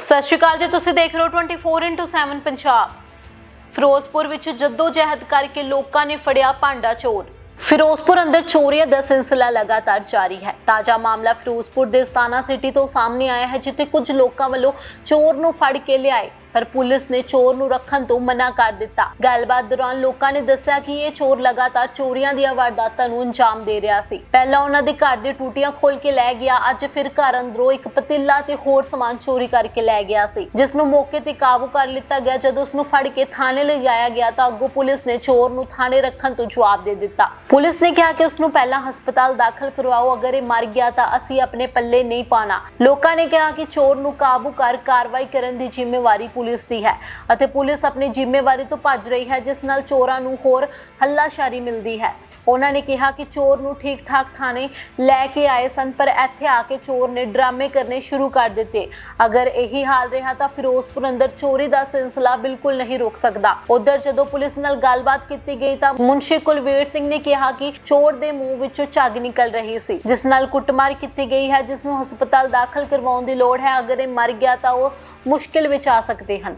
ਸਤਿ ਸ਼੍ਰੀ ਅਕਾਲ ਜੀ, ਤੁਸੀਂ ਦੇਖ ਰਹੇ ਹੋ 24x7 ਪੰਜਾਬ। ਫਿਰੋਜ਼ਪੁਰ ਵਿੱਚ ਜੱਦੋ ਜਹਿਦ ਕਰਕੇ ਲੋਕਾਂ ਨੇ ਫੜਿਆ ਭਾਂਡਾ ਚੋਰ। ਫਿਰੋਜ਼ਪੁਰ ਅੰਦਰ ਚੋਰੀਆਂ ਦਾ ਸਿਲਸਿਲਾ ਲਗਾਤਾਰ ਜਾਰੀ ਹੈ। ਤਾਜ਼ਾ ਮਾਮਲਾ ਫਿਰੋਜ਼ਪੁਰ ਦੇ ਸਤਾਨਾ ਸਿਟੀ ਤੋਂ ਸਾਹਮਣੇ ਆਇਆ ਹੈ, ਜਿੱਥੇ ਕੁਝ ਲੋਕਾਂ ਵੱਲੋਂ ਚੋਰ ਨੂੰ ਫੜ ਕੇ ਲਿਆਏ। ਪਰ ਪੁਲਿਸ ਨੇ ਚੋਰ ਨੂੰ ਰੱਖਣ ਤੋਂ ਮਨਾ ਕਰ ਦਿੱਤਾ। ਗੱਲਬਾਤ ਦੌਰਾਨ ਲੋਕਾਂ ਨੇ ਦੱਸਿਆ ਕਿ ਇਹ ਚੋਰ ਲਗਾਤਾਰ ਚੋਰੀਆਂ ਦੀਆਂ ਵਾਰਦਾਤਾਂ ਨੂੰ ਅੰਜਾਮ ਦੇ ਰਿਹਾ ਸੀ। ਪਹਿਲਾਂ ਉਹਨਾਂ ਦੇ ਘਰ ਦੀ ਟੂਟੀਆਂ ਖੋਲ ਕੇ ਲੈ ਗਿਆ, ਅੱਜ ਫਿਰ ਘਰ ਅੰਦਰੋਂ ਇੱਕ ਪਤੀਲਾ ਤੇ ਹੋਰ ਸਮਾਨ ਚੋਰੀ ਕਰਕੇ ਲੈ ਗਿਆ ਸੀ, ਜਿਸ ਨੂੰ ਮੌਕੇ ਤੇ ਕਾਬੂ ਕਰ ਲਿੱਤਾ ਗਿਆ। ਜਦੋਂ ਉਸ ਨੂੰ ਫੜ ਕੇ ਥਾਣੇ ਲਿਜਾਇਆ ਗਿਆ ਤਾਂ ਅੱਗੋਂ ਪੁਲਿਸ ਨੇ ਚੋਰ ਨੂੰ ਥਾਣੇ ਰੱਖਣ ਤੋਂ ਜਵਾਬ ਦੇ ਦਿੱਤਾ। ਪੁਲਿਸ ਨੇ ਕਿਹਾ ਕਿ ਉਸ ਨੂੰ ਪਹਿਲਾਂ ਹਸਪਤਾਲ ਦਾਖਲ ਕਰਵਾਓ, ਅਗਰ ਇਹ ਮਰ ਗਿਆ ਤਾਂ ਅਸੀਂ ਆਪਣੇ ਪੱਲੇ ਨਹੀਂ ਪਾਣਾ ਲੋਕਾਂ ਨੇ ਕਿਹਾ ਕਿ ਚੋਰ ਨੂੰ ਕਾਬੂ ਕਰ ਕਾਰਵਾਈ ਕਰਨ ਦੀ ਜ਼ਿੰਮੇਵਾਰੀ ਪੁਲਿਸ ਦੀ ਹੈ ਅਤੇ ਪੁਲਿਸ ਆਪਣੀ ਜ਼ਿੰਮੇਵਾਰੀ ਤੋਂ ਭੱਜ ਰਹੀ ਹੈ, ਜਿਸ ਨਾਲ ਚੋਰਾਂ ਨੂੰ ਹੋਰ ਹੱਲਾਸ਼ਾਰੀ ਮਿਲਦੀ ਹੈ। ਉਹਨਾਂ ਨੇ ਕਿਹਾ ਕਿ ਚੋਰ ਨੂੰ ਠੀਕ ਠਾਕ ਥਾਣੇ ਲੈ ਕੇ ਆਏ ਸਨ, ਪਰ ਇੱਥੇ ਆ ਕੇ ਚੋਰ ਨੇ ਡਰਾਮੇ ਕਰਨੇ ਸ਼ੁਰੂ ਕਰ ਦਿੱਤੇ। ਅਗਰ ਇਹੀ ਹਾਲ ਰਿਹਾ ਤਾਂ ਫਿਰੋਜ਼ਪੁਰ ਅੰਦਰ ਚੋਰੀ ਦਾ ਸਿਲਸਿਲਾ ਬਿਲਕੁਲ ਨਹੀਂ ਰੁਕ ਸਕਦਾ। ਉਧਰ ਜਦੋਂ ਪੁਲਿਸ ਨਾਲ ਗੱਲਬਾਤ ਕੀਤੀ ਗਈ ਤਾਂ ਮੁਨਸ਼ੀ ਕੁਲਵੀਰ ਸਿੰਘ ਨੇ ਕਿਹਾ ਕਿ ਚੋਰ ਦੇ ਮੂੰਹ ਵਿੱਚੋਂ ਝੱਗ ਨਿਕਲ ਰਹੀ ਸੀ, ਜਿਸ ਨਾਲ ਕੁੱਟਮਾਰ ਕੀਤੀ ਗਈ ਹੈ, ਜਿਸ ਨੂੰ ਹਸਪਤਾਲ ਦਾਖਲ ਕਰਵਾਉਣ ਦੀ ਲੋੜ ਹੈ। ਅਗਰ ਇਹ ਮਰ ਗਿਆ ਤਾਂ ਉਹ ਮੁਸ਼ਕਿਲ ਵਿੱਚ ਆ ਸਕਦਾ ਹਨ।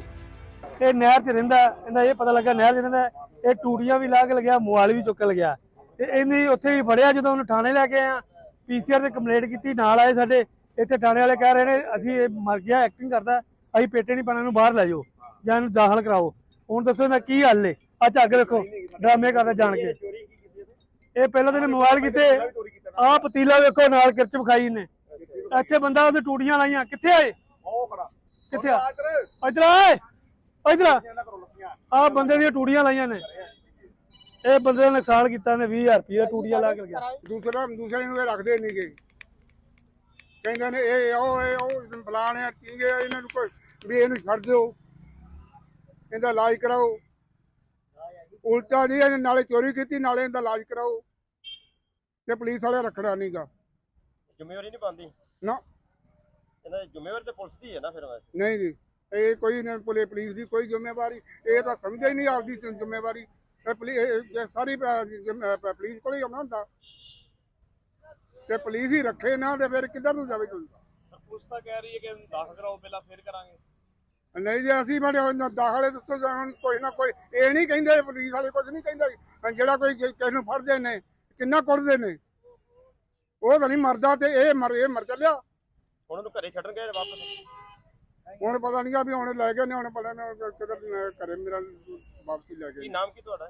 ਇਹ ਨਹਿਰ 'ਚ ਰਹਿੰਦਾ, ਇਹਦਾ ਇਹ ਪਤਾ ਲੱਗਾ ਨਹਿਰ 'ਚ ਰਹਿੰਦਾ, ਇਹ ਟੂਟੀਆਂ ਵੀ ਲਾ ਕੇ ਲਗਿਆ ਮੋਬਾਈਲ ਵੀ ਚੁੱਕ ਲਗਿਆ। ਤੇ ਇਹਨੇ ਉੱਥੇ ਵੀ ਫੜਿਆ ਜਦੋਂ ਉਹਨੂੰ ਥਾਣੇ ਲੈ ਕੇ ਆਇਆ। ਪੀਸੀਆਰ ਤੇ ਕੰਪਲੇਂਟ ਕੀਤੀ, ਨਾਲ ਆਏ ਸਾਡੇ, ਇੱਥੇ ਥਾਣੇ ਵਾਲੇ ਕਹਿ ਰਹੇ ਨੇ, ਅਸੀਂ ਇਹ ਮਰ ਗਿਆ ਐਕਟਿੰਗ ਕਰਦਾ, ਅਸੀਂ ਪੇਟੇ ਨਹੀਂ ਪਾਣਾ ਇਹਨੂੰ ਬਾਹਰ ਲੈ ਜਾਓ, ਜਾਂ ਇਹਨੂੰ ਦਾਖਲ ਕਰਾਓ। ਹੁਣ ਦੱਸੋ ਇਹਦਾ ਕੀ ਹੱਲ ਏ ਆ ਝੱਗ ਰੱਖੋ ਡਰਾਮੇ ਕਰਦਾ ਜਾਣ ਕੇ। ਇਹ ਪਹਿਲਾਂ ਤਾਂ ਇਹਨੇ ਮੋਬਾਈਲ ਕੀਤੇ, ਆਹ ਪਤੀਲਾ ਵੇਖੋ, ਨਾਲ ਕਿਰਚ ਵਿਖਾਈ ਨੇ ਇੱਥੇ ਬੰਦਾ ਉਹਦੇ ਟੂਟੀਆਂ ਲਾਈਆਂ, ਕਿੱਥੇ ਆਏ ਕਿੱਥੇ ਆ? ਇਧਰ। ਆਏ ਇਧਰ ਆ। ਬੰਦੇ ਦੀਆਂ ਟੂਟੀਆਂ ਲਾਈਆਂ ਨੇ। ਇਹ ਬੰਦੇ ਨੇ ਨੁਕਸਾਨ ਕੀਤਾ ਨੇ 20000 ਰੁਪਏ ਟੂਟੀਆਂ ਲਾ ਕੇ ਗਿਆ ਦੂਸਰਾ ਦੂਸਰੇ ਨੂੰ ਇਹ ਰੱਖਦੇ ਨਹੀਂਗੇ ਕਹਿੰਦੇ ਨੇ ਇਹ ਉਹ ਇਹ ਉਹ ਫਲਾਣ ਆ ਟੀਂਗੇ ਆ, ਇਹਨਾਂ ਨੂੰ ਕੋਈ ਵੀ ਇਹਨੂੰ ਛੱਡ ਦਿਓ। ਇਹਦਾ ਇਲਾਜ ਕਰਾਓ। ਉਲਟਾ ਜੀ ਇਹਨੇ ਨਾਲੇ ਚੋਰੀ ਕੀਤੀ ਨਾਲੇ ਇਹਦਾ ਇਲਾਜ ਕਰਾਓ। ਤੇ ਪੁਲਿਸ ਵਾਲੇ ਰੱਖਣਾ ਨਹੀਂਗਾ ਜ਼ਿੰਮੇਵਾਰੀ ਨਹੀਂ ਪਾਉਂਦੀ। ਨਾ। ਜ਼ਿੰਮੇਵਾਰੀ ਤੇ ਪੁਲਿਸ ਦੀ ਹੈ ਨਾ ਫਿਰ ਵੈਸੇ। ਨਹੀਂ ਜੀ ਇਹ ਕੋਈ ਨਹੀਂ ਪੁਲਿਸ ਪੁਲਿਸ ਦੀ ਕੋਈ ਜ਼ਿੰਮੇਵਾਰੀ ਇਹ ਤਾਂ ਸਮਝਦਾ ਹੀ ਨਹੀਂ ਆਪਦੀ ਜ਼ਿੰਮੇਵਾਰੀ। ਇਹ ਪੁਲਿਸ ਇਹ ਸਾਰੀ ਪ- ਜ਼ਿੰਮ- ਅਹ ਪੁਲਿਸ ਕੋਲ ਹੀ ਆਉਣਾ ਹੁੰਦਾ। ਤੇ ਪੁਲਿਸ ਹੀ ਰੱਖੇ ਨਾ ਤੇ ਫਿਰ ਕਿੱਧਰ ਨੂੰ ਜਾਵੇ ਕੋਈ? ਪੁਲਿਸ ਤਾਂ ਕਹਿ ਰਹੀ ਹੈ ਕਿ ਦਾਖਲ ਕਰਾਓ ਪਹਿਲਾਂ ਫਿਰ ਕਰਾਂਗੇ। ਨਹੀਂ ਜੀ ਅਸੀਂ ਬੜੇ ਦਾਖਲੇ ਦੱਸੋ ਜਾਣ ਕੋਈ ਨਾ ਕੋਈ ਇਹ ਨਹੀਂ ਕਹਿੰਦੇ ਪੁਲਿਸ ਵਾਲੇ ਕੁਝ ਨਹੀਂ ਕਹਿੰਦੇ। ਜਿਹੜਾ ਕੋਈ ਕਿ- ਕਿਸੇ ਨੂੰ ਫੜਦੇ ਨੇ ਕਿੰਨਾ ਕੁੱਟਦੇ ਨੇ। ਉਹ ਤਾਂ ਨਹੀਂ ਮਰਦਾ ਤੇ ਇਹ ਮਰ ਇਹ ਮਰ ਚੱਲਿਆ। ਉਹਨੂੰ ਘਰੇ ਛੱਡਣ ਗਏ ਵਾਪਸ? ਹੁਣ ਪਤਾ ਨਹੀਂ ਆ ਵੀ ਹੁਣ ਲੈ ਗਏ ਨੇ ਹੁਣ ਪਤਾ ਨਹੀਂ ਕਿਧਰ ਘਰੇ ਮੇਰਾ ਵਾਪਸੀ ਲੈ ਕੀ ਗਏ ਨਾਮ ਕੀ ਤੁਹਾਡਾ?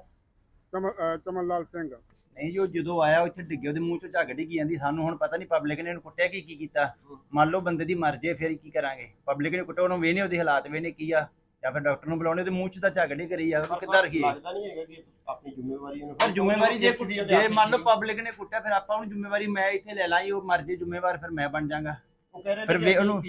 ਚਮਨ ਅਹ ਚਮਨ ਲਾਲ ਸਿੰਘ। ਨਹੀਂ ਜੋ ਜਦੋਂ ਆਇਆ ਉੱਥੇ ਡਿੱਗੇ ਉਹਦੇ ਮੂੰਹ ਚੋਂ ਝੱਗ ਡਿੱਗੀ ਜਾਂਦੀ। ਸਾਨੂੰ ਹੁਣ ਪਤਾ ਨਹੀਂ ਪਬਲਿਕ ਨੇ ਇਹਨੂੰ ਕੁੱਟਿਆ ਕੀ ਕੀ ਕੀਤਾ। ਮੰਨ ਲਓ ਬੰਦੇ ਦੀ ਮਰ ਜੇ ਫਿਰ ਕੀ ਕਰਾਂਗੇ? ਪਬਲਿਕ ਨੇ ਕੁੱਟਿਆ ਉਹਨੂੰ ਵੇਨੇ ਉਹਦੇ ਹਾਲਾਤ ਵੇਨੇ ਕੀ ਆ। ਜਾਂ ਫਿਰ ਡਾਕਟਰ ਨੂੰ ਬੁਲਾਉਣੇ ਤੇ ਮੂੰਹ ਚ ਤਾਂ ਝੱਗ ਡਿੱਗ ਰਹੀ ਆ ਉਹਨੂੰ ਕਿੱਦਾਂ ਰੱਖੀਏ? ਲੱਗਦਾ ਨਹੀਂ ਹੈਗਾ ਕਿ ਆਪਣੀ ਜ਼ਿੰਮੇਵਾਰੀ ਉਹਨੂੰ ਪਰ ਜ਼ਿੰਮੇਵਾਰੀ ਜੇ ਕੁੱਟੀ ਜੇ ਮੰਨ ਲਓ ਪਬਲਿਕ ਨੇ ਕੁੱਟਿਆ ਫਿਰ ਆਪਾਂ ਉਹਨੂੰ ਜ਼ਿੰਮੇਵਾਰੀ ਮੈਂ ਇੱਥੇ ਲੈ ਲਾਂ ਉਹ ਮਰ ਜੇ ਜ਼ਿੰਮੇਵਾਰ ਫਿਰ ਮੈਂ ਬਣ ਜਾਗਾ ਉਹ ਕਹਿ ਰਹੇ ਫਿਰ ਵੇ ਉਹਨੂੰ-